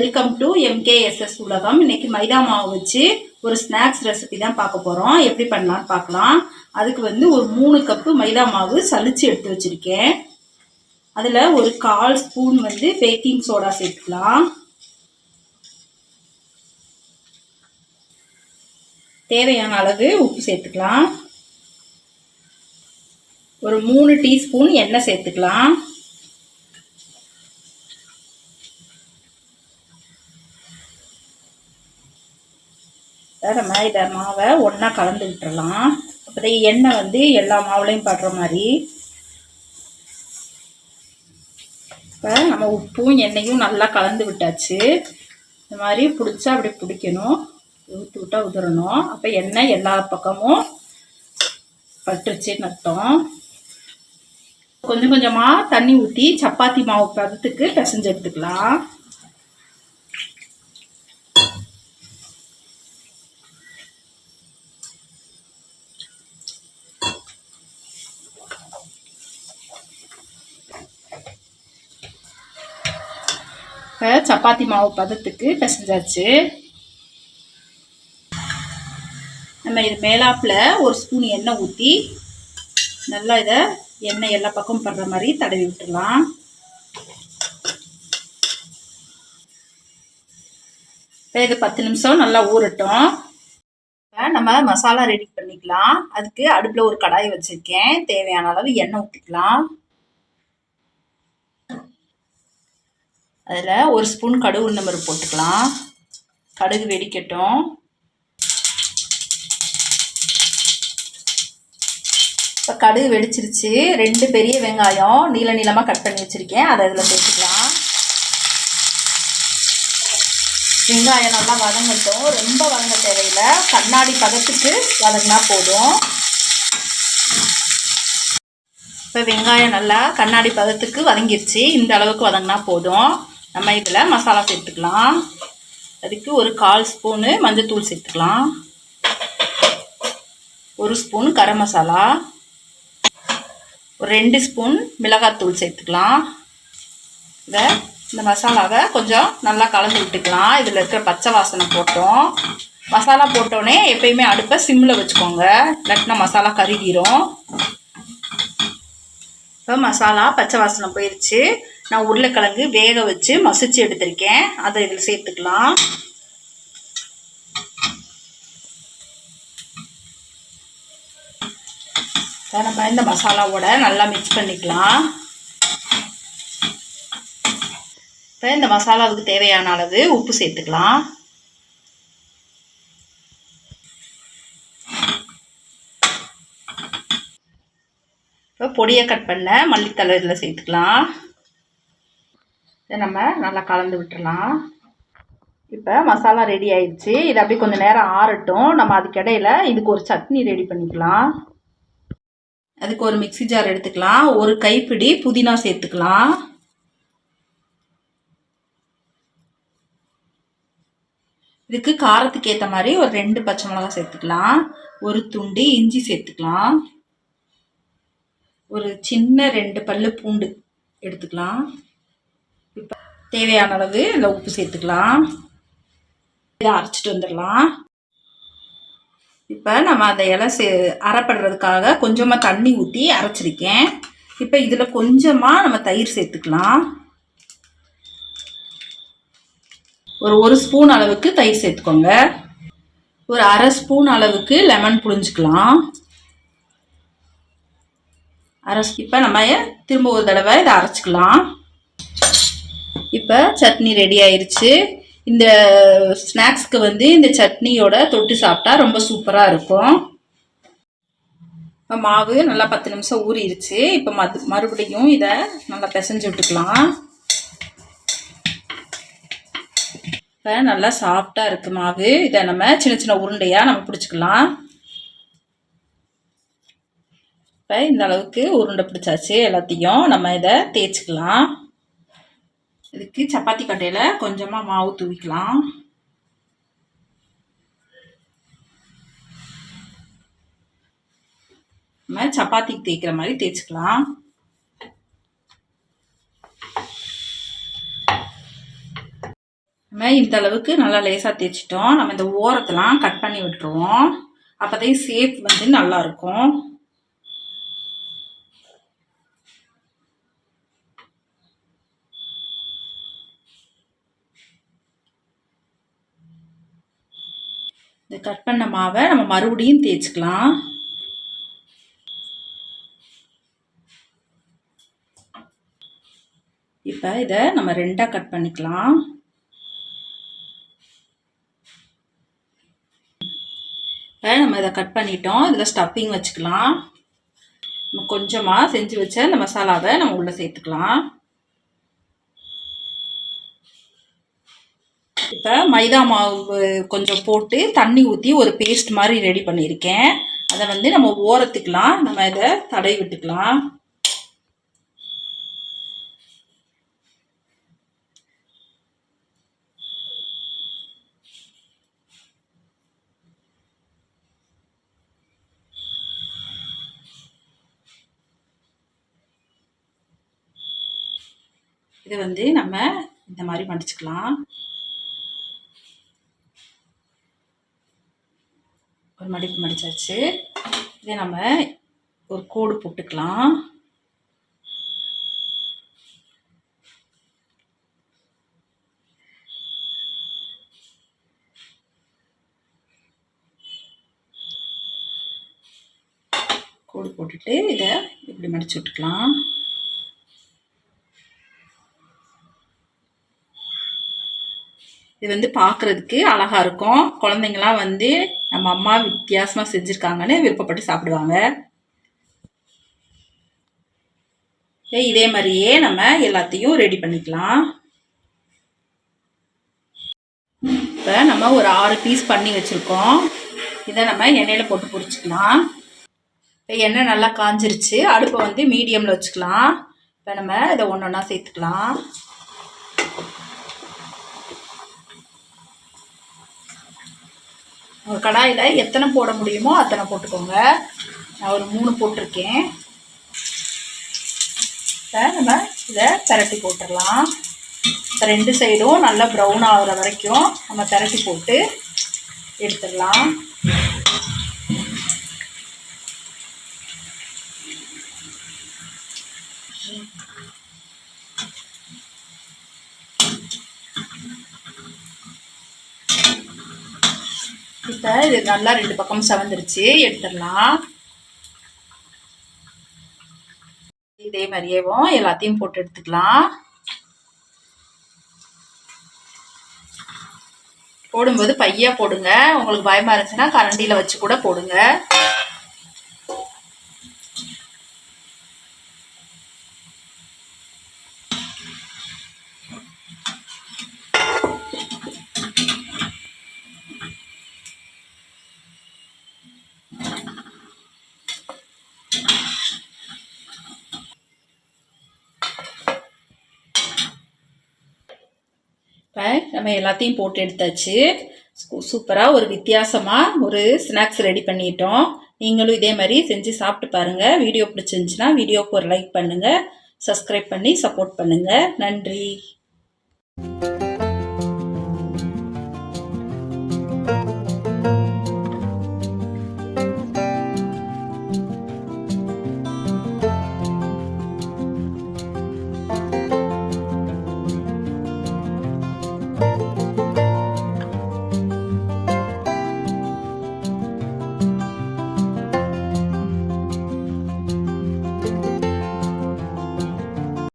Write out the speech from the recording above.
Welcome to எம்கேஎஸ்எஸ் உலகம். இன்னைக்கு மைதா மாவு வச்சு ஒரு ஸ்நாக்ஸ் ரெசிபி தான் பார்க்க போகிறோம் எப்படி பண்ணலாம்னு பார்க்கலாம். அதுக்கு வந்து ஒரு மூணு கப்பு மைதா மாவு சளிச்சு எடுத்து வச்சுருக்கேன். அதில் ஒரு கால் ஸ்பூன் வந்து பேக்கிங் சோடா சேர்த்துக்கலாம். தேவையான அளவு உப்பு சேர்த்துக்கலாம். ஒரு மூணு டீஸ்பூன் எண்ணெய் சேர்த்துக்கலாம். நம்ம இதை மாவை ஒன்றா கலந்து விட்டுறலாம். அப்போதான் எண்ணெய் வந்து எல்லா மாவுலையும் படுற மாதிரி. இப்போ நம்ம உப்பும் எண்ணெயும் நல்லா கலந்து விட்டாச்சு. இந்த மாதிரி பிடிச்சா அப்படி பிடிக்கணும். ஊற்றி விட்டால் உதிரணும். அப்போ எண்ணெய் எல்லா பக்கமும் பட்டுருச்சுன்னு அர்த்தம். கொஞ்சம் கொஞ்சமாக தண்ணி ஊற்றி சப்பாத்தி மாவு பதத்துக்கு பிசைஞ்சு எடுத்துக்கலாம். சப்பாத்தி மாவு பதத்துக்கு பிசைஞ்சாச்சு. நம்ம இது மேலாப்பில் ஒரு ஸ்பூன் எண்ணெய் ஊற்றி நல்லா இதை எண்ணெய் எல்லா பக்கமும் படுற மாதிரி தடவி விட்டுடலாம் இப்போ இது பத்து நிமிஷம் நல்லா ஊறட்டும். இப்போ நம்ம மசாலா ரெடி பண்ணிக்கலாம். அதுக்கு அடுப்பில் ஒரு கடாய் வச்சுருக்கேன். தேவையான அளவு எண்ணெய் ஊற்றிக்கலாம் அதில் ஒரு ஸ்பூன் கடுகு உளுந்தம்பருப்பு போட்டுக்கலாம். கடுகு வெடிக்கட்டும். இப்போ கடுகு வெடிச்சிருச்சு. ரெண்டு பெரிய வெங்காயம் நீள நீளமாக கட் பண்ணி வச்சுருக்கேன். அதை இதில் சேர்த்துக்கலாம். வெங்காயம் நல்லா வதங்கட்டும். ரொம்ப வதங்க தேவையில்லை. கண்ணாடி பதத்துக்கு வதங்கினா போதும். இப்போ வெங்காயம் நல்லா கண்ணாடி பதத்துக்கு வதங்கிருச்சு. இந்த அளவுக்கு வதங்கினா போதும். நம்ம இதில் மசாலா சேர்த்துக்கலாம். அதுக்கு ஒரு கால் ஸ்பூனு மஞ்சத்தூள் சேர்த்துக்கலாம். ஒரு ஸ்பூன் கரம் மசாலா. ஒரு ரெண்டு ஸ்பூன் மிளகாத்தூள் சேர்த்துக்கலாம். இதை இந்த மசாலாவை கொஞ்சம் நல்லா கலந்து விட்டுக்கலாம். இதில் இருக்கிற பச்சை வாசனை போட்டோம். மசாலா போட்டோடனே எப்பயுமே அடுப்பை சிம்மில் வச்சுக்கோங்க. இல்லாட்டினா மசாலா கருகிரும். இப்போ மசாலா பச்சை வாசனை போயிடுச்சு நான் உருளைக்கிழங்கு வேக வச்சு மசிச்சு எடுத்திருக்கேன். அதை இதில் சேர்த்துக்கலாம். நம்ம இந்த மசாலாவோட நல்லா மிக்ஸ் பண்ணிக்கலாம். இப்போ இந்த மசாலாவுக்கு தேவையான அளவு உப்பு சேர்த்துக்கலாம். இப்போ பொடியை கட் பண்ண மல்லித்தலை இதில் சேர்த்துக்கலாம். இதை நம்ம நல்லா கலந்து விட்டுடலாம் இப்போ மசாலா ரெடி ஆயிடுச்சு. இது அப்படியே கொஞ்சம் நேரம் ஆறட்டும். நம்ம அதுக்கிடையில் இதுக்கு ஒரு சட்னி ரெடி பண்ணிக்கலாம். அதுக்கு ஒரு மிக்சி ஜார் எடுத்துக்கலாம். ஒரு கைப்பிடி புதினா சேர்த்துக்கலாம். இதுக்கு காரத்துக்கு ஏற்ற மாதிரி ஒரு ரெண்டு பச்சை மிளகா சேர்த்துக்கலாம். ஒரு துண்டு இஞ்சி சேர்த்துக்கலாம். ஒரு சின்ன ரெண்டு பல்லு பூண்டு எடுத்துக்கலாம். இப்போ தேவையான அளவு இல்லை உப்பு சேர்த்துக்கலாம். இதை அரைச்சிட்டு வந்துடலாம். இப்போ நம்ம அந்த இலை சே அரைப்படுறதுக்காக கொஞ்சமாக தண்ணி ஊற்றி அரைச்சிருக்கேன். இப்போ இதில் கொஞ்சமாக நம்ம தயிர் சேர்த்துக்கலாம். ஒரு ஒரு ஸ்பூன் அளவுக்கு தயிர் சேர்த்துக்கோங்க. ஒரு அரை ஸ்பூன் அளவுக்கு லெமன் புழிஞ்சிக்கலாம். அரை இப்போ நம்ம திரும்ப ஒரு தடவை இதை அரைச்சிக்கலாம். இப்போ சட்னி ரெடி ஆயிடுச்சு இந்த ஸ்நாக்ஸ்க்கு வந்து இந்த சட்னியோட தொட்டு சாப்பிட்டா ரொம்ப சூப்பராக இருக்கும். இப்போ மாவு நல்லா பத்து நிமிஷம் ஊறிடுச்சு இப்போ மது மறுபடியும் இதை நல்லா பிசைஞ்சு விட்டுக்கலாம். இப்போ நல்லா சாஃப்டாக இருக்குது மாவு. இதை நம்ம சின்ன சின்ன உருண்டையாக நம்ம பிடிச்சிக்கலாம். இப்போ இந்த அளவுக்கு உருண்டை பிடிச்சாச்சு. எல்லாத்தையும் நம்ம இதை தேய்ச்சிக்கலாம். இதுக்கு சப்பாத்தி கட்டையில் கொஞ்சமாக மாவு தூவிக்கலாம். நம்ம சப்பாத்திக்கு தேய்க்கிற மாதிரி தேய்ச்சிக்கலாம். நம்ம இந்த அளவுக்கு நல்லா லேசாக தேய்ச்சிட்டோம். நம்ம இந்த ஓரத்தெலாம் கட் பண்ணி விட்டுருவோம். அப்போதையும் சேஃப் வந்து நல்லா இருக்கும் இந்த கட் பண்ண மாவை நம்ம மறுபடியும் தேய்ச்சிக்கலாம். இப்போ இதை நம்ம ரெண்டாக கட் பண்ணிக்கலாம். இப்போ நம்ம இதை கட் பண்ணிட்டோம். இதில் ஸ்டஃப்பிங் வச்சுக்கலாம். நம்ம கொஞ்சமாக செஞ்சு வச்ச இந்த மசாலாவை நம்ம உள்ளே சேர்த்துக்கலாம். இப்போ மைதா மாவு கொஞ்சம் போட்டு தண்ணி ஊற்றி ஒரு பேஸ்ட் மாதிரி ரெடி பண்ணியிருக்கேன். அதை வந்து நம்ம ஓரத்துக்கலாம். நம்ம இதை தடவி விட்டுக்கலாம். இதை வந்து நம்ம இந்த மாதிரி மடிச்சுக்கலாம். ஒரு மடிப்பு மடிச்சாச்சு. இதை நம்ம ஒரு கோடு போட்டுக்கலாம். கோடு போட்டுட்டு இதை இப்படி மடிச்சு விட்டுக்கலாம். இது வந்து பார்க்குறதுக்கு அழகாக இருக்கும். குழந்தைங்களாம் வந்து நம்ம அம்மா வித்தியாசமாக செஞ்சுருக்காங்கன்னு விருப்பப்பட்டு சாப்பிடுவாங்க. இதே மாதிரியே நம்ம எல்லாத்தையும் ரெடி பண்ணிக்கலாம். இப்போ நம்ம ஒரு ஆறு பீஸ் பண்ணி வச்சுருக்கோம். இதை நம்ம எண்ணெயில் போட்டு பொரிச்சிக்கலாம். இப்போ எண்ணெய் நல்லா காஞ்சிருச்சு. அடுப்பை வந்து மீடியமில் வச்சுக்கலாம். இப்போ நம்ம இதை ஒன்று ஒன்றா சேர்த்துக்கலாம். ஒரு கடாயில் எத்தனை போட முடியுமோ அத்தனை போட்டுக்கோங்க. நான் ஒரு மூணு போட்டிருக்கேன். இப்போ நம்ம இதை திரட்டி போட்டுடலாம். இப்போ ரெண்டு சைடும் நல்லா ப்ரௌன் ஆகிற வரைக்கும் நம்ம திரட்டி போட்டு எடுத்துடலாம். இப்போ இது நல்லா ரெண்டு பக்கம் சவந்துருச்சு. எடுத்துடலாம். இதே மாதிரியேவும் எல்லாத்தையும் போட்டு எடுத்துக்கலாம். போடும்போது பையா போடுங்க. உங்களுக்கு பயமா இருந்துச்சுன்னா கரண்டியில் வச்சு கூட போடுங்க. இப்போ நம்ம எல்லாத்தையும் போட்டு எடுத்தாச்சு. சூப்பராக ஒரு வித்தியாசமாக ஒரு ஸ்நாக்ஸ் ரெடி பண்ணிட்டோம். நீங்களும் இதே மாதிரி செஞ்சு சாப்பிட்டு பாருங்கள் வீடியோ பிடிச்சிருந்துச்சுன்னா வீடியோவுக்கு ஒரு லைக் பண்ணுங்கள் சப்ஸ்கிரைப் பண்ணி சப்போர்ட் பண்ணுங்கள் நன்றி.